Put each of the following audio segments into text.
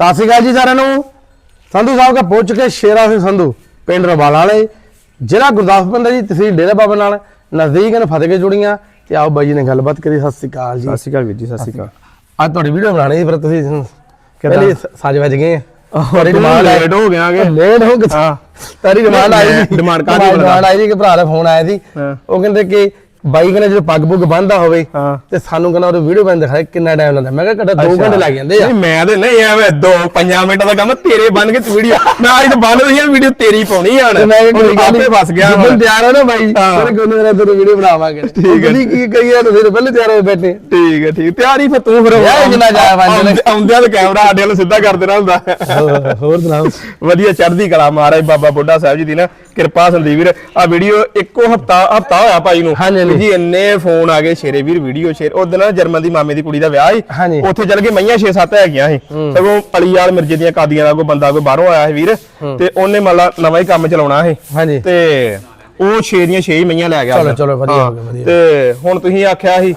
ਸਤਿ ਸ਼੍ਰੀ ਅਕਾਲ ਜੀ ਸਾਰਿਆਂ ਨੂੰ ਸੰਧੂ ਸਾਹਿਬ ਕਾ ਪਹੁੰਚ ਚੁੱਕੇ ਸ਼ੇਰਾ ਸਿੰਘ ਸੰਧੂ ਪਿੰਡ ਰਵਾਲਾ ਵਾਲੇ ਜ਼ਿਲ੍ਹਾ ਗੁਰਦਾਸਪੁਰ ਦਾ ਜੀ ਤਹਿਸੀਲ ਡੇਰਾ ਬਾਬਾ ਨਾਲ ਨਜ਼ਦੀਕ ਹਨ ਫਤਿਹਕੇ ਜੁੜੀਆਂ ਤੇ ਆਓ ਬਾਈ ਜੀ ਨੇ ਗੱਲਬਾਤ ਕਰੀ ਸਤਿ ਸ਼੍ਰੀ ਅਕਾਲ ਜੀ ਸਤਿ ਸ਼੍ਰੀ ਅਕਾਲ ਵੀਰ ਜੀ ਸਤਿ ਸ਼੍ਰੀ ਅਕਾਲ ਅੱਜ ਤੁਹਾਡੀ ਵੀਡੀਓ ਬਣਾਣੀ ਸੀ ਪਰ ਤੁਸੀਂ? ਪਹਿਲੇ ਸੱਜ ਵੱਜ ਗਏ ਤੁਹਾਡੀ ਡਿਮਾਂਡ late ਹੋ ਗਿਆ ਕਿ? ਲੇਟ ਹੋ ਹਾਂ। ਤਾਰੀ ਡਿਮਾਂਡ ਆਈ demand ਕਾਹਦੀ ਬਣਾ? ਡਿਮਾਂਡ ਆਈ ਸੀ ਕਿ ਭਰਾ ਦਾ ਫੋਨ ਆਇਆ ਸੀ। ਉਹ ਕਹਿੰਦੇ ਕਿ ਬਾਈ ਕਹਿੰਦੇ ਜਦੋਂ ਪੱਗ ਪੁੱਗ ਬੰਨਦਾ ਹੋਵੇ ਹਾਂ। ਤੇ ਸਾਨੂੰ ਕਹਿੰਦਾ ਉਹ ਵੀਡੀਓ ਬਣ ਦਿਖਾਏ ਕਿੰਨਾ ਟਾਈਮ ਲੱਗਦਾ ਮੈਂ ਕਿਹਾ ਘੱਟਾ 2 ਘੰਟੇ ਲੱਗ ਜਾਂਦੇ ਆ। ਨਹੀਂ ਮੈਂ ਤੇ ਨਹੀਂ ਐਵੇਂ 2 5 ਮਿੰਟ ਦਾ ਕੰਮ ਤੇਰੇ ਬਣ ਕੇ ਵੀਡੀਓ ਮੈਂ ਅੱਜ ਤਾਂ ਬੰਨ ਰਹੀ ਆ ਵੀਡੀਓ ਤੇਰੀ ਪਾਉਣੀ ਆ ਗੱਲ ਆਪੇ ਫਸ ਗਿਆ ਹੁਣ। ਤਿਆਰ ਹੋ ਨਾ ਬਾਈ। ਫਿਰ ਕੋਈ ਨਾ ਤੇਰੀ ਵੀਡੀਓ ਬਣਾਵਾਂਗੇ। ਠੀਕ ਹੈ। ਨਹੀਂ ਕੀ ਕਹੀ ਯਾਰ ਤੁਸੀਂ ਤਾਂ ਪਹਿਲੇ ਤਿਆਰ ਹੋਏ ਬੈਠੇ। ਠੀਕ ਹੈ ਠੀਕ। ਤਿਆਰੀ ਫਿਰ ਤੂੰ ਫਿਰ ਯਾਰ ਜਿੰਨਾ ਜਾਇਆ। ਆਉਂਦੇ- ਆਉਂਦਿਆਂ ਤੇ ਕੈਮਰਾ ਸਾਡੇ ਵੱਲ ਸਿੱਧਾ ਕਰ ਦੇਣਾ ਹੁੰਦਾ। ਹੋਰ- ਹੋਰ ਸੁਣਾਓ? ਵਧੀਆ ਚੜ੍ਹਦੀ ਕਲਾ ਮਹਾਰਾਜ ਬਾਬਾ ਬੁੱਢਾ ਸਾਹਿਬ ਜੀ ਦੀ ਨਾ ਕਿਰਪਾ ਸੰਦੀਪ ਵੀਰ। ਆ ਵੀਡੀਓ ਇੱਕੋ ਹਫਤਾ ਹਫਤਾ ਹੋਇਆ ਭਾਈ ਨੂੰ। ਹਾਂਜੀ। ਜੀ ਇੰਨੇ ਫੋਨ ਆ ਗਏ ਸ਼ੇਰੇ ਵੀਰ ਵੀਡੀਓ ਸ਼ੇਰ ਉਹ ਦਿਨ ਜਰਮਨ ਦੀ ਮਾਮੇ ਦੀ ਕੁੜੀ ਦਾ ਵਿਆਹ। ਸੀ। ਉੱਥੇ ਚੱਲ ਗਏ ਮਈਆਂ 6-7 ਹੈਗੀਆਂ ਸੀ। ਸਗੋਂ ਪਲੀਵਾਲ ਮਿਰਜੇ ਦੀਆਂ ਕਾਦੀਆਂ ਦਾ ਕੋਈ ਬੰਦਾ ਕੋਈ ਬਾਹਰੋਂ ਆਇਆ ਸੀ ਵੀਰ। ਤੇ ਉਹਨੇ ਮੱਲਾ ਨਵਾਂ ਹੀ ਕੰਮ ਚਲਾਉਣਾ ਸੀ। ਤੇ ਉਹ 6 ਦੀਆਂ 6 ਹੀ ਮਈਆਂ ਲੈ ਗਿਆ ਚਲੋ। ਚਲੋ, ਵਧੀਆ ਹੋ। ਗਿਆ, ਵਧੀਆ। ਤੇ ਹੁਣ ਤੁਸੀਂ ਆਖਿਆ ਸੀ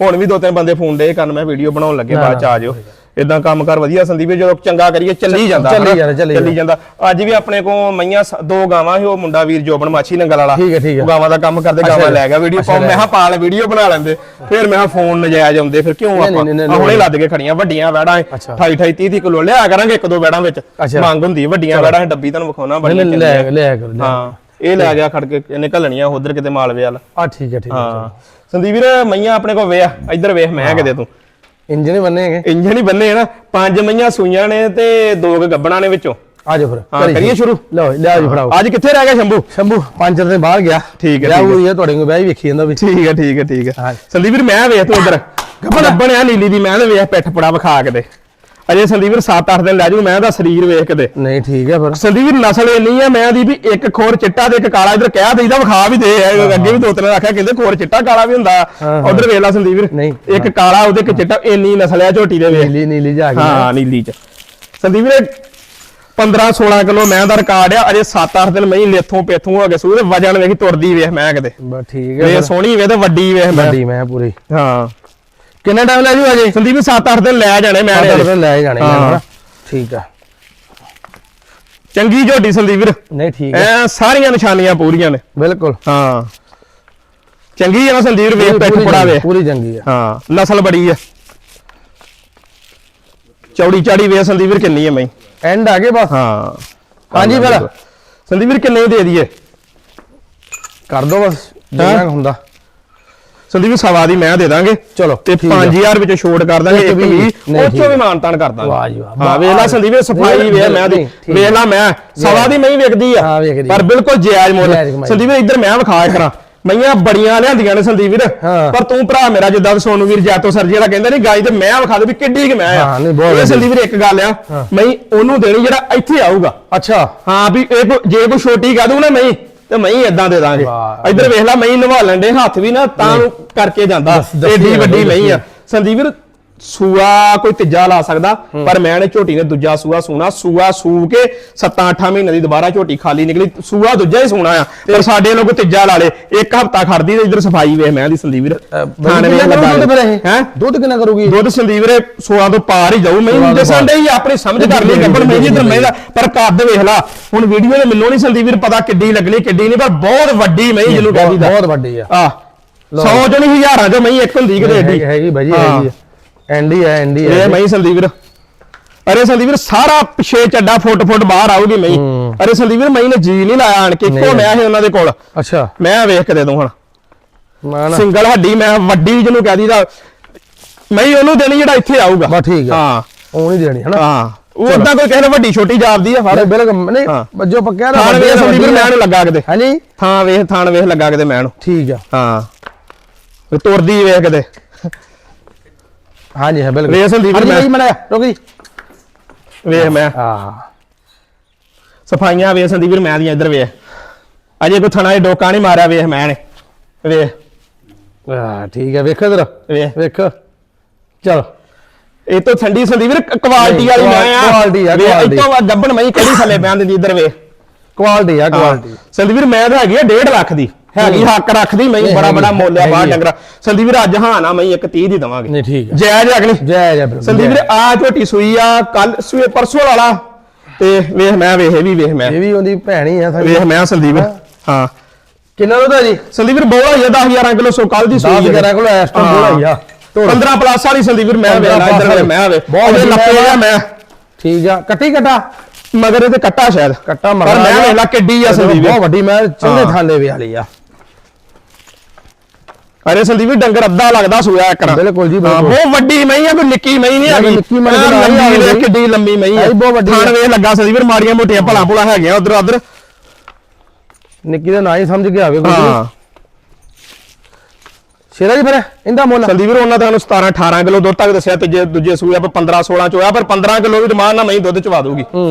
ਹੁਣ ਵੀ ਦੋ ਤਿੰਨ ਬੰਦੇ ਫੋਨ ਦੇ ਕਰਨ ਮੈਂ ਵੀਡੀਓ ਬਣਾਉਣ ਲੱਗੇ ਬਾਅਦ ਚ ਆ ਜਾਓ। ਇਦਾਂ ਕੰਮ ਕਰ ਵਧੀਆ ਸੰਦੀਪ ਜੀ, ਜਦੋਂ ਚੰਗਾ ਕਰੀਏ ਚੱਲੀ ਜਾਂਦਾ ਚੱਲੀ ਹਨਾ? ਜਾਂਦਾ, ਚੱਲੀ ਜਾਂਦਾ। ਅੱਜ ਵੀ ਆਪਣੇ ਕੋ ਮਈਆਂ ਸ- ਦੋ ਗਾਵਾਂ ਸੀ ਉਹ ਮੁੰਡਾ ਵੀਰ ਜੋਬਨ ਮਾਛੀ ਨੰਗਲ ਵਾਲਾ। ਠੀਕ ਹੈ, ਠੀਕ ਹੈ। ਉਹ ਗਾਵਾਂ ਦਾ ਕੰਮ ਕਰਦੇ ਗਾਵਾਂ। ਲੈ ਗਿਆ ਵੀਡੀਓ ਪਾਉ ਮੈਂ ਕਿਹਾ ਪਾ ਲੈ ਵੀਡੀਓ ਬਣਾ ਲੈਂਦੇ। ਫਿਰ ਮੈਂ ਕਿਹਾ ਫੋਨ ਨਜਾਇਜ਼ ਆਉਂਦੇ ਫਿਰ ਕਿਉਂ ਨਹੀਂ, ਆਪਾਂ? ਨਹੀਂ, ਨਹੀਂ, ਆਹ ਹੁਣੇ। ਲੱਦ ਕੇ ਖੜੀਆਂ ਵੱਡੀਆਂ ਵੈੜਾਂ ਅੱਛਾ। 28 28 30 30 ਕਿਲੋ ਲਿਆ ਕਰਾਂਗੇ ਇੱਕ ਦੋ ਵੈੜਾਂ ਵਿੱਚ। ਅੱਛਾ। ਮੰਗ ਹੁੰਦੀ ਹੈ, ਵੱਡੀਆਂ ਵੈੜਾਂ ਦੀ ਡੱਬੀ ਤੁਹਾਨੂੰ ਵਿਖਾਉਣਾ ਬੜੀ ਲੈ ਲੈ ਕਰੋ ਲੈ। ਹਾਂ ਇਹ ਲੈ ਗਿਆ ਖੜ ਕੇ ਇਹਨੇ ਘੱਲਣੀਆਂ ਉਧਰ ਕਿਤੇ ਮਾਲਵੇ ਵਾਲ। ਆ ਠੀਕ ਹੈ ਠੀਕ ਹੈ ਹਾਂ। ਸੰਦੀਪ ਵੀਰ ਮਈਆਂ ਆਪਣੇ ਕੋਲ ਵੇਖ ਇੱਧਰ ਵੇਖ ਮੈਂ ਕਿਤੇ ਤੂੰ। ਇੰਜਨ ਹੀ ਬੰਨੇ ਹੈਗੇ। ਇੰਜਣ ਹੀ ਬੰਨੇ ਆ ਨਾ ਪੰਜ ਮਈਆਂ ਸੂਈਆਂ ਨੇ ਤੇ ਦੋ ਕੁ ਗੱਬਣਾ ਨੇ ਵਿੱਚੋਂ। ਆ ਜਾਓ ਫਿਰ ਹਾਂ, ਕਰੀਏ। ਸ਼ੁਰੂ? ਲਓ ਲਿਆ ਜੀ ਫੜਾਓ। ਅੱਜ ਕਿੱਥੇ ਰਹਿ ਗਿਆ ਸ਼ੰਭੂ? ਸ਼ੰਭੂ ਪੰਜ ਦਿਨ ਬਾਹਰ ਗਿਆ। ਠੀਕ ਹੈ, ਠੀਕ ਹੈ। ਹੈ ਤੁਹਾਡੇ ਕੋਲ ਵਿਆਹ ਹੀ ਵੇਖੀ ਜਾਂਦਾ ਵੀ। ਠੀਕ ਹੈ ਠੀਕ ਹੈ ਠੀਕ ਹੈ। ਹਾਂ। ਸੰਦੀਪ ਵੀਰ ਮੈਂ ਵੇਖ ਤੂੰ ਇੱਧਰ ਗੱਬਣ ਆ ਨੀਲੀ ਦੀ ਮੈਂ ਤੇ ਵੇਖ ਪਿੱਠ ਪੜਾ ਵਿਖਾ ਕੇ ਦੇ। ਅਜੇ ਸੰਦੀਪ ਵੀਰ 7-8 ਦਿਨ ਲੈ ਜੂ ਮੈਂ ਦਾ ਸਰੀਰ ਵੇਖ ਕੇ ਦੇ ਨਹੀਂ ਠੀਕ ਹੈ ਫਿਰ। ਸੰਦੀਪ ਵੀਰ ਨਸਲ ਇੰਨੀ ਆ ਮੈਂ ਦੀ ਵੀ ਇੱਕ ਖੋਰ ਚਿੱਟਾ ਤੇ ਇੱਕ ਕਾਲਾ। ਇਧਰ ਕਹਿ ਦੇਈਦਾ ਵਿਖਾ ਵੀ ਦੇ। ਅੱਗੇ ਵੀ ਦੋ ਤਿੰਨ ਆਖਿਆ ਕਹਿੰਦੇ ਖੋਰ ਚਿੱਟਾ ਕਾਲਾ ਵੀ ਹੁੰਦਾ। ਉਧਰ ਵੇਖ ਲੈ ਸੰਦੀਪ। ਵੀਰ ਨਹੀਂ, ਇੱਕ ਕਾਲਾ ਉਹਦੇ ਇੱਕ ਚਿੱਟਾ ਇੰਨੀ ਨਸਲ ਆ ਝੋਟੀ ਦੇ ਵੇਖ। ਨੀਲੀ ਨੀਲੀ ਜਾ ਗਈ ਹਾਂ ਨੀਲੀ ਚ। ਸੰਦੀਪ ਵੀਰੇ 15 16 ਕਿਲੋ ਮੈਂ ਦਾ ਰਿਕਾਰਡ ਆ ਅਜੇ 7-8 ਦਿਨ ਮੈਂ ਲੇਥੋਂ ਪੇਥੋਂ ਹੋ ਗਏ ਸੂ ਤੇ ਵਜਨ ਵੇਖੀ ਤੁਰਦੀ ਵੇਖ ਮੈਂ ਕਿਤੇ। ਬਸ ਠੀਕ ਹੈ ਵੇ। ਸੋਹਣੀ ਵੇ ਤੇ ਵੱਡੀ ਵੇਖ ਮੈਂ। ਵੱਡੀ ਮੈਂ ਪੂਰੀ। ਹਾਂ। ਕਿੰਨਾ ਟਾਈਮ ਲੈ ਜੂ ਅਜੇ ਸੰਦੀਪ 7-8 ਦਿਨ ਲੈ ਜਾਣੇ ਮੈਂ ਲੈ ਜਾਣੇ ਹਾਂ। ਠੀਕ ਹੈ ਚੰਗੀ ਝੋਟੀ ਸੰਦੀਪ ਵੀਰ। ਨਹੀਂ ਠੀਕ ਐ ਸਾਰੀਆਂ ਨਿਸ਼ਾਨੀਆਂ ਪੂਰੀਆਂ ਨੇ। ਬਿਲਕੁਲ। ਹਾਂ। ਚੰਗੀ ਆ ਨਾ ਸੰਦੀਪ ਵੀਰ ਵੇਖ ਪਿੱਠ ਪੂਰੀ ਵੇ। ਪੂਰੀ ਚੰਗੀ ਹੈ ਹਾਂ ਨਸਲ ਬੜੀ ਆ। ਚੌੜੀ ਚਾੜੀ ਵੇ ਸੰਦੀਪ ਵੀਰ ਕਿੰਨੀ ਹੈ ਮੈਂ ਐਂਡ ਆ ਗਏ ਬਸ। ਹਾਂ। ਹਾਂਜੀ ਫਿਰ। ਸੰਦੀਪ ਵੀਰ ਕਿੰਨੇ ਦੀ ਦੇ ਦਈਏ? ਕਰ ਦੋ ਬਸ ਜਿੰਨਾ ਕੁ ਹੁੰਦਾ। ਸੰਦੀਪ ਸਵਾ ਦੀ ਮੈਂ ਦੇ ਦਾਂਗੇ। ਚਲੋ ਤੇ ਠੀਕ ਹੈ। 5000 ਵਿੱਚ ਛੋਟ ਕਰ ਦਾਂਗੇ ਇੱਕ ਵੀ- ਉਹ ਚੋਂ। ਵੀ ਮਾਨਤਾਨ ਕਰ ਦਾਂਗੇ। ਵਾਹ ਜੀ ਵਾਹ। ਹਾਂ ਵੇਖ ਲੈ ਸੰਦੀਪ ਸਫ਼ਾਈ ਨਹੀਂ, ਵੇ ਮੈਂ ਦੀ ਵੇਖ ਲੈ ਮੈਂ ਸਵਾ ਦੀ ਮੈਂ ਹੀ ਵਿਕਦੀ ਆ। ਪਰ। ਬਿਲਕੁਲ ਜਾਇਜ਼ ਮੁੱਲ। ਸੰਦੀਪ ਇੱਧਰ ਮੈਂ ਵਿਖਾ ਕਰਾਂ ਮਈਆਂ ਬੜੀਆਂ ਲਿਆਂਦੀਆਂ ਨੇ ਸੰਦੀਪ ਵੀਰ। ਪਰ ਤੂੰ ਭਰਾ ਮੇਰਾ ਜਿੱਦਾਂ ਸੋਨੂ ਵੀਰ ਜੈਤੋ ਸਰ ਜਿਹੜਾ ਕਹਿੰਦਾ ਨਹੀਂ ਗਾਈ ਤੇ ਮੈਂ ਵਿਖਾ ਦੇ ਵੀ ਕਿੱਡੀ ਕਿ ਮੈਂ ਆ। ਹਾਂ, ਨਹੀਂ, ਬਹੁਤ ਇਹ। ਸੰਦੀਪ ਵੀਰ ਇੱਕ ਗੱਲ ਆ। ਮੈਂ ਉਹਨੂੰ ਦੇਣੀ ਜਿਹੜਾ ਇੱਥੇ ਆਊਗਾ। ਅੱਛਾ। ਹਾਂ ਵੀ ਇਹ ਜੇ ਕੋਈ ਛੋਟੀ ਕਹਿ ਦੂ ਨਾ ਮੈਂ ਤੇ ਮੈਂ ਇਦਾਂ ਦੇ ਦਾਂਗੇ। ਵਾਹ। ਇੱਧਰ ਵੇਖ ਲੈ ਮੈਂ ਨਵਾਲਣ ਦੇ ਹੱਥ ਵੀ ਨਾ ਤਾਂ ਕਰਕੇ ਜਾਂਦਾ। ਦੱਸ- ਦੱਸੀ ਏਡੀ ਵੱਡੀ ਦੱਸੀ। ਨਹੀਂ ਆ। ਸੰਦੀਪ ਵੀਰ ਸੂਆ ਕੋਈ ਤੀਜਾ ਲਾ ਸਕਦਾ ਪਰ ਮੈਂ ਨੇ ਝੋਟੀ ਨੇ ਦੂਜਾ ਸੂਆ ਸੂਣਾ ਸੂਆ ਸੂ ਕੇ 7-8 ਮਹੀਨੇ ਦੀ ਦੁਬਾਰਾ ਝੋਟੀ ਖਾਲੀ ਨਿਕਲੀ ਸੂਆ ਦੂਜਾ ਹੀ ਸੂਣਾ ਆ। ਪਰ ਸਾਡੇ ਲੋਕ ਤੀਜਾ ਲਾ ਲੇ ਇੱਕ ਹਫਤਾ ਖੜਦੀ ਤੇ ਇੱਧਰ ਸਫ਼ਾਈ ਵੇਖ ਮੈਂ ਦੀ ਸੰਦੀਪ ਵੀਰ ਵੇਖ ਹੈ? ਦੁੱਧ ਕਿੰਨਾ ਕਰੂਗੀ ਦੁੱਧ ਸੰਦੀਪ ਵੀਰੇ 16 ਤੋਂ ਪਾਰ ਹੀ ਜਾਊ ਮੈਂ ਤੋਂ ਦੱਸਣ ਪਾਰ। ਦੇ ਹੀ ਆਪਣੀ ਸਮਝ ਕਰ ਲਈ ਗੱਬੜ ਮੈਂ ਜੀ ਇਧਰ ਮੈਂ ਦਾ ਪਰ ਕੱਦ ਵੇਖ ਲਾ। ਹੁਣ ਵੀਡੀਓ ਨੇ ਮੈਨੂੰ ਨਹੀਂ ਸੰਦੀਪ ਵੀਰ ਪਤਾ ਕਿੱਡੀ ਲੱਗਣੀ ਕਿੱਡੀ ਨਹੀਂ ਪਰ ਬਹੁਤ ਵੱਡੀ ਮੈਂ ਜਿਹਨੂੰ ਕਹਿੰਦੀ ਦਾ। ਬਹੁਤ ਵੱਡੀ ਆ। ਆ 100 ਜਣੀ ਹਜ਼ਾਰਾਂ ਚੋਂ ਮੈਂ ਇੱਕ ਹੁੰਦੀ ਕਿਤੇ ਏਡੀ। ਹੈਗੀ ਭਾਜੀ ਹਾਂ। ਹੈਗੀ ਐਂਡੀ ਹੈ ਐਂਡੀ ਇਹ ਹੈ ਮੈਂ ਸੰਦੀਪ ਵੀਰ। ਅਰੇ ਸੰਦੀਪ ਵੀਰ ਸਾਰਾ ਪਿਛੇ ਚੱਡਾ ਫੁੱਟ ਫੁੱਟ ਬਾਹਰ ਆਊਗੀ ਮੈਂ ਹੂੰ। ਅਰੇ ਸੰਦੀਪ ਵੀਰ ਮੈਂ ਨੇ ਜੀ ਨਹੀਂ ਲਾਇਆ ਆਣ ਕੇ ਨਹੀਂ। ਇੱਕੋ ਮੈਂ ਸੀ ਉਹਨਾਂ ਦੇ ਕੋਲ। ਅੱਛਾ। ਮੈਂ ਵੇਖ ਕੇ ਦੇ ਦੂੰ ਹੁਣ। ਸਿੰਗਲ ਹੱਡੀ ਮੈਂ ਵੱਡੀ ਜਿਹਨੂੰ ਕਹਦੀ ਦਾ ਮੈਂ ਉਹਨੂੰ ਦੇਣੀ ਜਿਹੜਾ ਇੱਥੇ ਆਊਗਾ। ਬਸ ਠੀਕ ਆ। ਹਾਂ। ਉਹ ਨਹੀਂ ਦੇਣੀ ਹਨਾ ਹਾਂ। ਉਹ ਓਦਾਂ ਕੋਈ ਕਿਸੇ ਨੇ ਵੱਡੀ ਛੋਟੀ ਜਾਪਦੀ ਆ ਫੜ। ਬਿਲਕੁਲ ਨਹੀਂ। ਬੱਜੋ ਪੱਕਿਆ ਨਾ ਥਾਣ ਵੇਖ ਆ, ਸੰਦੀਪ ਆ। ਮੈਂ ਨੂੰ ਲੱਗਾ ਕਿਤੇ। ਹਾਂਜੀ ਥਾਂ ਵੇਖ ਥਾਣ ਵੇਖ ਲੱਗਾ ਕਿਤੇ ਮੈਂ ਨੂੰ। ਠੀਕ ਆ। ਹਾਂ। ਉਹ ਤੁਰਦੀ ਵੇਖ ਕਿਤੇ। ਹਾਂਜੀ ਹੈ ਬਿਲਕੁਲ। ਵੇਖ ਸੰਦੀਪ ਮੈਂ- ਮੜਾ ਰੁਕੀ ਵੇਖ ਮੈਂ। ਹਾਂ। ਸਫਾਈਆਂ ਵੇਖ ਸੰਦੀਪ ਮੈਂ ਦੀਆਂ ਇੱਧਰ ਵੇਖ। ਅਜੇ ਕੋਈ ਥਣਾ ਇਹ ਡੋਕਾ ਨਹੀਂ ਮਾਰਿਆ ਵੇਖ ਮੈਂ ਨੇ। ਵੇਖ। ਹਾਂ ਠੀਕ ਹੈ ਵੇਖੋ ਇਧਰ। ਵੇਖ। ਵੇਖੋ। ਚਲੋ। ਇਹ ਤੋਂ ਠੰਡੀ ਸੰਦੀਪ ਵੀਰ ਕੁਆਲਿਟੀ ਵਾਲੀ ਮੈਂ ਆ। ਕੁਆਲਿਟੀ ਆ, ਕੁਆਲਿਟੀ। ਇੱਥੋਂ ਗੱਬਣ ਮੈਂ ਕਿਹੜੀ ਥੱਲੇ ਪਿਆਂ ਦਿੰਦੀ ਇੱਧਰ ਵੇਖ। ਕੁਆਲਿਟੀ ਆ ਕੁਆਲਿਟੀ ਸੰਦੀਪ ਵੀਰ ਮੈਂ ਤਾਂ ਹੈਗੀ ਆ 1.5 ਲੱਖ ਦੀ। ਹੈਗੀ ਹੱਕ ਰੱਖਦੀ ਮੈਂ ਬੜਾ ਬੜਾ ਮੁੱਲ ਆ ਬਾਹਰ ਆ। ਡੰਗਰਾ। ਸੰਦੀਪ ਵੀਰ ਅੱਜ ਹਾਂ ਨਾ ਮੈਂ ਇੱਕ 30 ਦੀ ਦਵਾਂਗੇ। ਨਹੀਂ ਠੀਕ ਹੈ ਜੈ ਜੈ ਅਗਨੀ। ਜੈ ਜੈ ਬਿਲਕੁਲ, ਸੰਦੀਪ। ਵੀਰ ਆ ਝੋਟੀ ਸੂਈ ਆ ਕੱਲ ਸੂਏ ਪਰਸੋਂ ਵਾਲਾ ਤੇ ਵੇਖ ਮੈਂ ਵੇਖ ਵੀ ਵੇਖ ਮੈਂ। ਇਹ ਵੀ ਉਹਦੀ ਭੈਣ ਹੀ ਆ ਸਾਡੀ। ਵੇਖ ਮੈਂ ਸੰਦੀਪ ਹਾਂ। ਕਿੰਨਾ ਦਾ ਜੀ? ਸੰਦੀਪ ਵੀਰ ਬੋਲਾ ਹੀ ਆ 10 11 ਕਿਲੋ ਸੋ ਕੱਲ ਦੀ 10 ਸੂਈ 11 ਕੋਲ ਇਸ ਟਾਈਮ ਬੋਲਾ ਹੀ ਆ। 15 ਪਲੱਸ ਵਾਲੀ ਸੰਦੀਪ ਵੀਰ ਮੈਂ 15 ਵੇਖ ਇੱਧਰ ਵੇਖ। ਮੈਂ ਵੇ ਬਹੁਤ ਲੱਪੇ ਆ ਵਾ। ਮੈਂ। ਠੀਕ ਆ। ਕੱਟੀ ਕਟਾ ਮਗਰ ਇਹਦੇ ਕੱਟਾ ਸ਼ਾਇਦ। ਕੱਟਾ ਪਰ ਮੈਂ ਵੇਖ ਲਾ ਕਿੱਡੀ ਆ ਸੰਦੀਪ ਬਹੁਤ ਵੱਡੀ। ਮੈਂ ਚੰਗੇ। ਥਾਲੇ ਵੇ ਵਾਲੀ ਆ। ਅਰੇ ਸੰਦੀਪ ਵੀਰ ਡੰਗਰ ਅੱਧਾ ਲੱਗਦਾ ਸੂਆ ਇੱਕ ਨਾ ਬਿਲਕੁਲ ਜੀ, ਬਿਲਕੁਲ। ਬਹੁਤ ਵੱਡੀ ਮਈ ਆ ਕੋਈ ਨਿੱਕੀ ਮਈ ਨਹੀਂ ਹੈਗੀ। ਨਿੱਕੀ ਨਹੀਂ ਲੰਮੀ। ਵੇਖ ਕਿੱਡੀ ਲੰਮੀ ਮਈ ਆ। ਵੀ ਬਹੁਤ ਵੱਡੀ ਥਣ। ਵੇਖ ਲੱਗਾ ਸੰਦੀਪ ਮਾੜੀਆਂ ਮੋਟੀਆਂ ਭਲਾ ਭੁਲਾ ਹੈਗੀਆਂ ਉਧਰ ਉਧਰ ਨਿੱਕੀ ਦਾ ਨਾਂ ਹੀ ਸਮਝ ਕੇ ਆਵੇ ਕੋਈ ਹਾਂ। ਸ਼ੇਰਾ ਜੀ ਫਿਰ ਇਹਦਾ ਮੁੱਲ? ਸੰਦੀਪ ਵੀਰ ਉਹਨਾਂ ਦਾ ਨੂੰ 17 18 ਕਿਲੋ ਦੁੱਧ ਤੱਕ ਦੱਸਿਆ ਤੀਜੇ ਦੂਜੇ ਸੂਏ ਆਪਾਂ 15 16 ਚ ਹੋਇਆ ਪਰ 15 ਕਿਲੋ ਵੀ ਡਿਮਾਂਡ ਨਾਲ ਮਹੀਂ ਦੁੱਧ ਚਵਾ ਦੂਗੀ ਹੂੰ।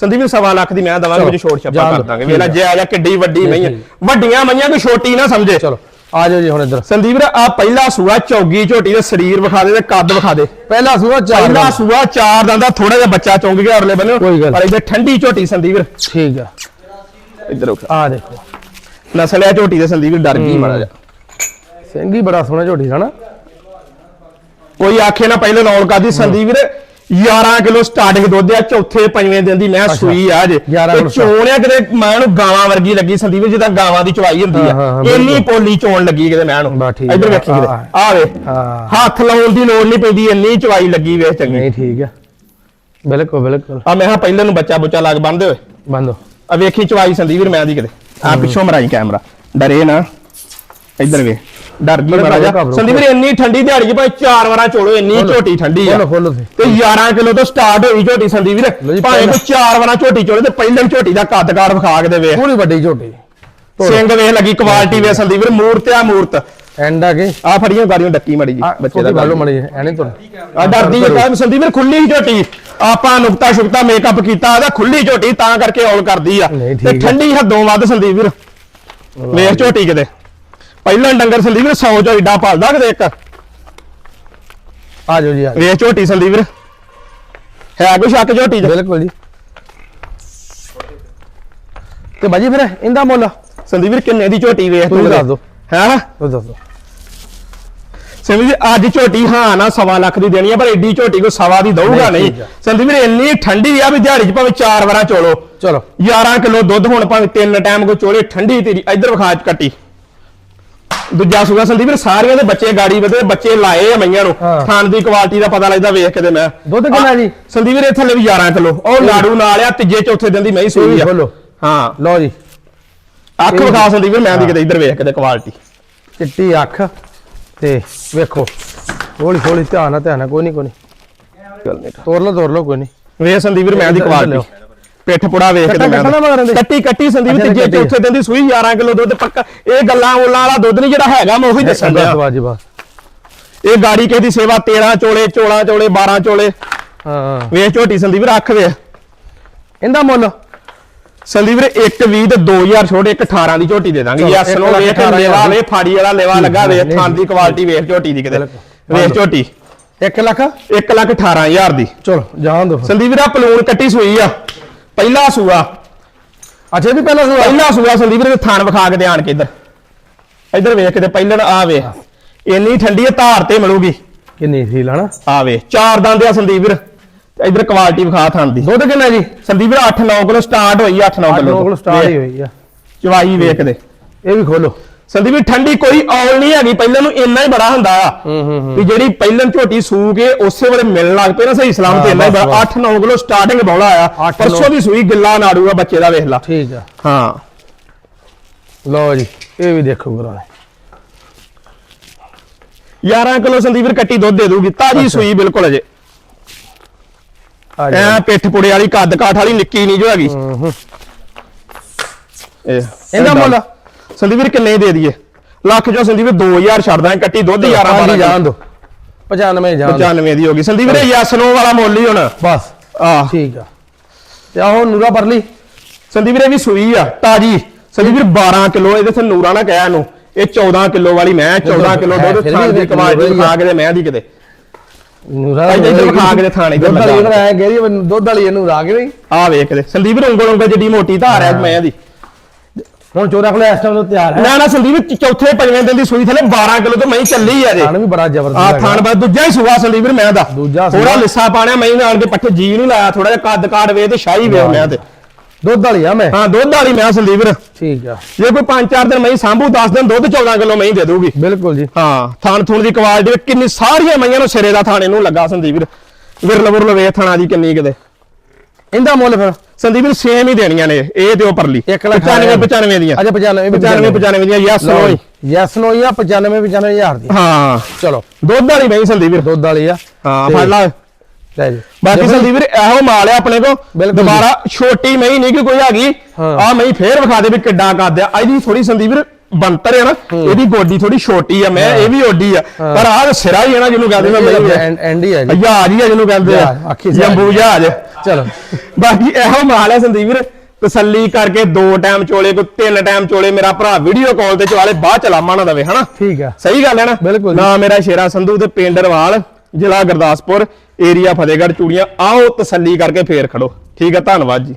ਸੰਦੀਪ ਵੀਰ ਸਵਾ ਲੱਖ ਦੀ ਮੈਂ ਦਵਾਂਗੇ ਵਿੱਚ ਛੋਟ ਛੱਪਾ ਕਰ। ਦਾਂਗੇ। ਵੇਲਾ ਜੇ ਆ। ਜਾ ਕਿੱਡੀ ਵੱਡੀ। ਠੀਕ ਵੱਡੀਆਂ ਮਈਆਂ ਕੋਈ ਛੋਟੀ ਨਾ ਸਮਝੇ। ਚਲੋ ਆ ਜਾਓ ਜੀ ਹੁਣ ਇੱਧਰ। ਸੰਦੀਪ ਵੀਰ ਆ ਪਹਿਲਾ ਸੂਆ ਚੌਗੀ ਝੋਟੀ ਦੇ ਸਰੀਰ ਵਿਖਾ ਦੇ ਤੇ ਕੱਦ ਵਿਖਾ ਦੇ। ਪਹਿਲਾ ਸੂਆ ਚਾਰ ਪਹਿਲਾ ਦਾ। ਸੂਆ ਚਾਰ ਦੰਦਾ ਥੋੜਾ ਜਿਹਾ ਬੱਚਾ ਚੁੰਗ ਗਿਆ ਅਰਲੇ ਬੰਨੇ ਪਰ ਇਹਦੇ ਠੰਡੀ ਝੋਟੀ ਸੰਦੀਪ ਵੀਰ। ਠੀਕ ਆ। ਇੱਧਰ ਆ ਦੇਖੋ। ਨਸਲਿਆ ਝੋਟੀ ਦੇ ਸੰਦੀਪ ਵੀਰ ਡਰ ਗਈ ਮਾੜਾ ਜਿਹਾ। ਸਿੰਘ ਹੀ ਬੜਾ ਸੋਹਣਾ ਝੋਟੀ ਦਾ ਨਾ। ਕੋਈ ਆਖੇ ਨਾ ਪਹਿਲੇ ਨੌਲ ਕਰਦੀ ਸੰਦੀਪ ਵੀਰ 11 ਕਿਲੋ ਸਟਾਰਟਿੰਗ ਦੁੱਧ ਆ ਚੌਥੇ ਪੰਜਵੇਂ ਦਿਨ ਦੀ ਮੈਂ ਸੂਈ ਆ ਜੇ 11 ਤੇ ਚੋਣਿਆ ਕਿਤੇ ਮਾਂ ਨੂੰ ਗਾਵਾਂ ਵਰਗੀ ਲੱਗੀ ਸੰਦੀਪ ਜਿੱਦਾਂ ਗਾਵਾਂ ਦੀ ਚਵਾਈ ਹੁੰਦੀ ਆ। ਇੰਨੀ ਪੋਲੀ ਚੋਣ ਲੱਗੀ ਕਿਤੇ ਮੈਂ ਨੂੰ ਇੱਧਰ ਵੇਖੀ ਕਿਤੇ। ਆ ਵੇ। ਹਾਂ। ਹੱਥ ਲਾਉਣ ਦੀ ਲੋੜ ਨਹੀਂ ਪੈਂਦੀ ਇੰਨੀ ਚਵਾਈ ਲੱਗੀ ਵੇਖ ਚੰਗੀ। ਨਹੀਂ ਠੀਕ ਆ। ਬਿਲਕੁਲ ਬਿਲਕੁਲ। ਆ ਮੈਂ ਹਾਂ ਪਹਿਲੇ ਨੂੰ ਬੱਚਾ ਬੁੱਚਾ ਲੱਗ ਬੰਦੇ ਹੋਏ ਬੰਦੋ ਆ ਵੇਖੀ ਚਵਾਈ ਸੰਦੀਪ ਵੀਰ ਮੈਂ ਦੀ ਕਿਤੇ। ਆ ਪਿੱਛੋਂ ਮਰਾਈ ਕੈਮਰਾ। ਡਰੇ ਨਾ। ਇੱਧਰ ਵੇ ਡਰ ਗਈ ਘਬਰਾਓ, ਸੰਦੀਪ ਵੀਰ ਇੰਨੀ ਠੰਡੀ ਦਿਹਾੜੀ ਚ ਭਾਈ ਚਾਰ ਵਾਰਾਂ ਚੋਲੋ ਇੰਨੀ ਝੋਟੀ ਠੰਡੀ ਆ। ਤੇ 11 ਕਿਲੋ ਤੋਂ ਸਟਾਰਟ ਹੋਈ ਝੋਟੀ ਸੰਦੀਪ ਵੀਰ। ਜੀ, ਭਾਵੇਂ ਕੋਈ ਚਾਰ ਵਾਰਾਂ ਝੋਟੀ ਚੋਲੇ ਤੇ ਪਹਿਲਾਂ ਝੋਟੀ ਦਾ ਕੱਦ ਕਾੜ ਵਿਖਾ ਕੇ ਦੇ ਵੇਖ ਪੂਰੀ ਵੱਡੀ ਝੋਟੀ। ਸਿੰਘ ਵੇਖ ਲੱਗੀ ਕੁਆਲਿਟੀ ਵੇ ਸੰਦੀਪ ਵੀਰ ਮੂਰਤ ਆ ਮੂਰਤ। ਐਂਡ ਆ ਕੇ ਆ ਫੜੀਆਂ ਗਾੜੀਆਂ ਡੱਕੀ ਮੜੀ ਜੀ ਬੱਚੇ ਦਾ ਗੱਲ ਮੜੀ ਐਨੇ ਤੋਂ ਆ ਡਰਦੀ ਹੈ ਤਾਂ ਸੰਦੀਪ ਵੀਰ ਖੁੱਲੀ ਹੀ ਝੋਟੀ। ਆਪਾਂ ਨੁਕਤਾ ਸ਼ੁਕਤਾ ਮੇਕਅਪ ਕੀਤਾ ਉਹਦਾ ਖੁੱਲੀ ਝੋਟੀ ਤਾਂ ਕਰਕੇ ਔਲ ਕਰਦੀ ਆ। ਤੇ। ਠੰਡੀ ਹੱਦੋਂ ਵੱਧ ਸੰਦੀਪ ਵੀਰ। ਵੇਖ ਝੋਟੀ ਕਿਤੇ। ਪਹਿਲਾਂ ਡੰਗਰ ਸੰਦੀਪ 100 ਚੋਂ ਏਡਾ ਪਾਲਦਾ ਕਿਤੇ ਇੱਕ। ਆ ਜਾਓ ਜੀ ਆ ਜਾਓ। ਵੇਖ ਝੋਟੀ ਸੰਦੀਪ ਹੈ ਕੋਈ ਸ਼ੱਕ ਝੋਟੀ 'ਚ? ਬਿਲਕੁਲ ਜੀ। ਤੇ ਬਾਜੀ ਫਿਰ ਇਹਦਾ ਮੁੱਲ? ਸੰਦੀਪ ਕਿੰਨੇ ਦੀ ਝੋਟੀ ਵੇਖ ਤੁਸੀਂ ਦੱਸ ਦਿਓ। ਹੈ ਉਹ ਦੱਸੋ ਸੰਦੀਪ ਜੀ ਅੱਜ ਝੋਟੀ ਹਾਂ ਨਾ ਸਵਾ ਲੱਖ ਦੀ ਦੇਣੀ ਆ ਪਰ ਐਡੀ ਝੋਟੀ ਕੋ ਸਵਾ ਦੀ ਦਊਗਾ ਨਹੀਂ, ਨਹੀਂ। ਠੀਕ ਆ। ਸੰਦੀਪ ਵੀਰ ਇੰਨੀ ਠੰਡੀ ਆ ਵੀ ਦਿਹਾੜੀ 'ਚ ਭਾਵੇਂ ਚਾਰ ਵਾਰਾਂ ਚੋਲੋ। ਚਲੋ। 11 ਕਿਲੋ ਦੁੱਧ ਹੁਣ ਭਾਵੇਂ ਤਿੰਨ ਟਾਈਮ ਕੋ ਚੋਲੇ ਠੰਡੀ ਤੇਰੀ ਇੱਧਰ ਵਿਖਾ ਚ ਕੱਟੀ। ਦੂਜਾ ਸੁਗਾ ਸੰਦੀਪ ਵੀਰ ਸਾਰਿਆਂ ਦੇ ਬੱਚੇ ਗਾੜੀ ਵਧੇ ਬੱਚੇ ਲਾਏ ਆ ਮਈਆਂ ਨੂੰ। ਹਾਂ। ਥਣ ਦੀ ਕੁਆਲਿਟੀ ਦਾ ਪਤਾ ਲੱਗਦਾ ਵੇਖ ਕੇ ਤੇ ਮੈਂ। ਦੁੱਧ ਕਿੰਨਾ ਜੀ? ਸੰਦੀਪ ਵੀਰ ਇੱਥੇ ਲੈ ਵੀ 11 ਕਿਲੋ। ਉਹ ਲਾੜੂ ਨਾਲ ਆ ਤੀਜੇ ਚੌਥੇ ਦਿਨ ਦੀ ਮੈਂ ਹੀ ਸੂਈ ਆ। ਖੋਲੋ। ਹਾਂ। ਲਓ ਜੀ। ਅੱਖ ਵਿਖਾ ਸੰਦੀਪ ਵੀਰ ਮੈਂ ਦੀ ਕਿਤੇ ਇੱਧਰ ਵੇਖ ਕੇ ਤੇ ਕੁਆਲਿਟੀ ਚਿੱਟੀ ਅੱਖ ਤੇ ਵੇਖੋ। ਹੌਲੀ ਹੌਲੀ ਧਿਆਨ ਨਾਲ ਧਿਆਨ ਨਾਲ ਕੋਈ ਨਹੀਂ ਕੋਈ ਨਹੀਂ ਤੋੜ ਲਓ ਤੋੜ ਲਓ ਕੋਈ ਨਹੀਂ ਵੇਖ ਸੰਦੀਪ ਵੀਰ ਮੈਂ ਦੀ ਇੱਧਰ ਕੁਆਲਿਟੀ ਲਿਆਓ। ਪਿੱਠ ਪੁੜਾ ਵੇਖ ਤੇ ਕੱਟਾ- ਕੱਟਾ ਸੰਦੀਪ ਤੀਜੇ। ਚੌਥੇ ਦਿਨ ਦੀ ਸੂਈ 11 ਕਿਲੋ ਦੁੱਧ ਪੱਕਾ। ਇਹ ਗੱਲਾਂ ਉਹਨਾਂ ਵਾਲਾ ਦੁੱਧ ਨਹੀਂ ਜਿਹੜਾ ਹੈਗਾ ਮੈਂ ਉਹੀ ਦੱਸਣ ਦਿਆ ਬਾਜੀ ਬਸ ਇਹ ਗਾੜੀ ਕਿਸੇ ਦੀ ਸੇਵਾ? 13 ਚੋਲੇ 14 ਚੋਲੇ 12 ਚੋਲੇ। ਹਾਂ ਵੇਖ ਝੋਟੀ ਸੰਦੀਪ ਰੱਖ ਵੇ ਇਹਦਾ ਮੁੱਲ? ਸੰਦੀਪ ਵੀਰ 1 20 ਤੇ 2000 ਛੋੜ ਇੱਕ 18 ਦੀ ਝੋਟੀ ਦੇ ਦਾਂਗੇ। ਯੈਸ ਨੋ ਵੇਖ ਲੇਵਾ ਵੇ ਫਾੜੀ ਵਾਲਾ ਲੇਵਾ ਲੱਗਾ ਵੇ ਥਾਂ ਦੀ ਕੁਆਲਿਟੀ ਵੇਖ ਝੋਟੀ ਦੀ ਕਿਤੇ। ਵੇਖ ਝੋਟੀ। 1 ਲੱਖ? 1 ਲੱਖ 18000 ਦੀ। ਚਲੋ ਜਾਣ ਦੋ ਸੰਦੀਪ ਵੀਰ ਆ ਪਲੂਣ ਕੱਟੀ ਸੂਈ ਆ। ਪਹਿਲਾ ਸੂਆ। ਅੱਛਾ ਵੀ ਪਹਿਲਾਂ ਸੂਆ? ਪਹਿਲਾ ਸੂਆ ਸੰਦੀਪ ਵੀਰ ਥਾਣ ਵਿਖਾ ਕੇ ਧਿਆਨ ਕੇ ਇੱਧਰ। ਇੱਧਰ ਵੇਖ ਕਿਤੇ ਪਹਿਲਣ ਆ ਵੇ। ਇੰਨੀ ਠੰਡੀ ਆ ਧਾਰ ਤੇ ਮਿਲੂਗੀ। ਕਿੰਨੀ ਸੀ ਲਾਣਾ ਆ ਵੇ ਚਾਰ ਦੰਦ ਆ ਸੰਦੀਪ ਵੀਰ। ਤੇ ਇੱਧਰ ਕੁਆਲਿਟੀ ਵਿਖਾ ਥਾਂ ਦੀ। ਦੁੱਧ ਕਿੰਨਾ ਜੀ? ਸੰਦੀਪ ਵੀਰ 8-9 ਕਿਲੋ ਸਟਾਰਟ ਹੋਈ 8-9 ਕਿਲੋ ਕਿਲੋ ਸਟਾਰਟ ਹੀ ਹੋਈ ਆ। ਚਵਾਈ ਵੇਖਦੇ ਇਹ ਵੀ ਖੋਲੋ। ਸੰਦੀਪ ਠੰਡੀ ਕੋਈ ਔਲ ਨਹੀਂ ਹੈਗੀ ਪਹਿਲਾਂ ਨੂੰ ਇੰਨਾ ਹੀ ਬੜਾ ਹੁੰਦਾ ਆ। ਵੀ ਜਿਹੜੀ ਪਹਿਲਾਂ ਝੋਟੀ ਸੂ ਕੇ ਉਸੇ ਵੇਲੇ ਮਿਲਣ ਲੱਗ ਪਏ ਨਾ ਸਹੀ ਸਲਾਮ ਤੇ ਇੰਨਾ ਹੀ ਬੜਾ। ਬਸ। 8-9 ਕਿਲੋ ਸਟਾਰਟਿੰਗ ਬੌਲਾ ਆ। ਪਰਸੋਂ। ਦੀ ਸੂਈ ਗਿੱਲਾ ਨਾੜੂ ਆ ਬੱਚੇ ਦਾ ਵੇਖ ਲਾ। ਠੀਕ ਆ। ਹਾਂ। ਲਓ ਜੀ ਇਹ ਵੀ ਦੇਖੋ ਕਰਾਣੇ 11 ਕਿਲੋ ਸੰਦੀਪ ਕੱਟੀ ਦੁੱਧ ਦੇ ਦੂਗੀ ਤਾਜੀ ਸੂਈ ਬਿਲਕੁਲ ਅਜੇ। ਆ ਐ ਪਿੱਠ ਪੁੜੇ ਵਾਲੀ ਕੱਦ ਕਾਠ ਵਾਲੀ ਨਿੱਕੀ ਨਹੀਂ ਜੋ ਹੈਗੀ। ਇਹ ਇਹਦਾ ਮੁੱਲ? ਸੰਦੀਪ ਵੀਰ ਕਿੰਨੇ ਦੇ ਦਈਏ? ਲੱਖ ਚੋਂ ਸੰਦੀਪ ਵੀਰ 2000 ਛੱਡਦਾ ਕੱਟੀ ਦੁੱਧ 11 12 12 ਜਾਣ ਦੋ। 95 ਜਾਣ ਦਿਓ। 95 ਦੀ ਹੋ ਗਈ। ਸੰਦੀਪ ਵੀਰ ਯੈਸ ਨੋ ਵਾਲਾ ਮੁੱਲ ਹੀ ਹੁਣ। ਬਸ। ਆ ਠੀਕ ਆ। ਤੇ ਆਹੋ ਨੂਰਾ ਪਰਲੀ। ਸੰਦੀਪ ਵੀਰ ਇਹ ਵੀ ਸੂਈ ਆ ਤਾਜੀ। ਸੰਦੀਪ ਵੀਰ 12 ਕਿਲੋ ਇਹਦੇ ਤੇ ਨੂਰਾ ਨਾ ਕਹਿਆ ਇਹਨੂੰ। ਇਹ 14 ਕਿਲੋ ਵਾਲੀ ਮੈਂ 14 ਕਿਲੋ ਦੁੱਧ ਥਾਂ ਦੀ ਹੀ ਆ। ਖਾ ਕੇ ਤੇ ਮੈਂ ਦੀ ਕਿਤੇ। ਨੂਰਾ ਇੱਧਰ ਖਾ ਕੇ ਤੇ ਥਾਣੇ ਇੱਧਰ ਦੁੱਧ ਵਾਲੀ ਲੱਗਾ। ਬਣਾਇਆ ਗੇਰੀ ਦੁੱਧ ਵਾਲੀ ਇਹਨੂੰ ਰਾ ਕੇ ਨਹੀਂ ਆ ਵੇਖ ਕਿਤੇ ਸੰਦੀਪ ਵੀਰ ਉਂਗਲ ਉਂਗਲ ਜਿੱਡੀ ਮੋਟੀ ਧਾਰ ਐ ਮੈਂ ਦੀ। ਹੁਣ ਚੋਰਾ ਕੋਲੇ ਇਸ ਟਾਈਮ ਤੋਂ ਤਿਆਰ ਹੈ। ਨਾ ਨਾ ਸੰਦੀਪ ਚੌਥੇ ਪੰਜਵੇਂ ਦਿਨ ਦੀ ਸੂਈ ਥਲੇ 12 ਕਿਲੋ ਤੋਂ ਮੈਂ ਚੱਲੀ ਆ ਜੇ। ਖਾਣ ਵੀ ਬੜਾ ਆ ਜ਼ਬਰਦਸਤ ਥਾਣ ਬਾ ਦੂਜਾ ਹੀ ਸੂਆ ਸੰਦੀਪ ਮੈਂ ਦਾ। ਦੂਜਾ। ਥੋੜਾ ਲਿੱਸਾ ਪਾਣਿਆ ਮੈਂ ਨਾਲ ਦੇ ਪੱਠੇ ਜੀ ਨਹੀਂ ਲਾਇਆ ਥੋੜਾ ਜਿਹਾ ਕੱਦ ਕਾੜ ਵੇ ਤੇ ਸ਼ਾਹੀ ਵੇ ਮੈਂ ਤੇ। ਦੁੱਧ ਵਾਲੀ ਆ ਮੈਂ। ਹਾਂ ਦੁੱਧ ਵਾਲੀ ਮੈਂ ਸੰਦੀਪ ਠੀਕ ਆ। ਜੇ ਕੋਈ 5-4 ਦਿਨ ਮੈਂ ਸਾਂਭੂ 10 ਦਿਨ ਦੁੱਧ 14 ਕਿਲੋ ਮੈਂ ਦੇ ਦੂਗੀ ਬਿਲਕੁਲ ਜੀ। ਹਾਂ ਥਾਣ ਥੂਣ ਦੀ ਕੁਆਲਿਟੀ ਕਿੰਨੀ ਸਾਰੀਆਂ ਮਈਆਂ ਨੂੰ ਸਿਰੇ ਦਾ ਥਾਣੇ ਨੂੰ ਲੱਗਾ ਸੰਦੀਪ ਵੀਰ ਵਿਰਲ ਵਿਰਲ ਵੇ ਥਾਣਾ ਦੀ ਕਿੰਨੀ ਕਿਤੇ। ਇਹਦਾ ਮੁੱਲ ਫਿਰ? ਸੰਦੀਪ ਵੀਰ ਸੇਮ ਹੀ ਦੇਣੀਆਂ ਨੇ ਇਹ ਉਹ ਪਰਲੀ ਇੱਕ ਲੱਖ 95 95 ਦੀਆਂ। ਅੱਛਾ 95 95 95 ਦੀਆਂ ਯੈਸ ਨੋ ਯੈਸ ਨੋ ਜਾਂ 95 95 ਹਜ਼ਾਰ ਦੀ। ਹਾਂ। ਚਲੋ। ਦੁੱਧ ਵਾਲੀ ਨਹੀਂ ਸੰਦੀਪ। ਦੁੱਧ ਵਾਲੀ ਆ। ਹਾਂ ਫੜ ਲਾ। ਲੈ ਜੀ। ਬਾਕੀ ਸੰਦੀਪ ਵੀਰ ਇਹੋ ਮਾਲ ਆ ਆਪਣੇ ਕੋ ਬਿਲਕੁਲ ਦੁਬਾਰਾ ਛੋਟੀ ਮਈ ਨਹੀਂ ਕਿ ਕੋਈ ਹੈਗੀ। ਆ ਮਈ ਫੇਰ ਵਿਖਾ ਦੇ ਵੀ ਕਿੱਡਾ ਕੱਦ ਆ। ਇਹਦੀ ਥੋੜੀ ਸੰਦੀਪ ਵੀਰ ਬੰਤਰ ਹੈ ਨਾ ਇਹਦੀ ਗੋਡੀ ਥੋੜੀ ਛੋਟੀ ਆ ਮੈਂ ਇਹ ਵੀ ਓਡੀ ਆ ਪਰ ਆਹ ਸਿਰਾ ਹੀ ਹੈ ਨਾ ਜਿਹਨੂੰ ਕਹਿੰਦੇ ਮੈਂ ਮਈ ਐਂਡ ਹੀ ਹੈ ਜੀ। ਜਹਾਜ਼ ਹੀ ਆ ਜਿਹਨੂੰ ਕਹਿੰਦੇ ਆ। ਜੰਬੂ ਜਹਾਜ਼। ਚਲੋ। ਬਾਕੀ ਇਹੋ ਮਾਲ ਹੈ ਸੰਦੀਪ ਵੀਰ ਤਸੱਲੀ ਕਰਕੇ ਦੋ ਟਾਈਮ ਚੋਲੇ ਕੋਈ ਤਿੰਨ ਟਾਈਮ ਚੋਲੇ ਮੇਰਾ ਭਰਾ ਵੀਡੀਓ ਕਾਲ ਤੇ ਚਵਾਲੇ ਬਾਅਦ ਚ ਲਾਮਾ ਨਾ ਦਵੇ ਹਨਾ? ਠੀਕ ਆ। ਸਹੀ ਗੱਲ ਹੈ ਨਾ? ਬਿਲਕੁਲ। ਨਾ ਮੇਰਾ ਸ਼ੇਰਾ ਸੰਧੂ ਤੇ ਪਿੰਡ ਰਵਾਲ ਜ਼ਿਲ੍ਹਾ ਗੁਰਦਾਸਪੁਰ ਏਰੀਆ ਫਤਿਹਗੜ੍ਹ ਚੂੜੀਆਂ ਆਓ ਤਸੱਲੀ ਕਰਕੇ ਫੇਰ ਖੜੋ। ਠੀਕ ਹੈ ਧੰਨਵਾਦ ਜੀ।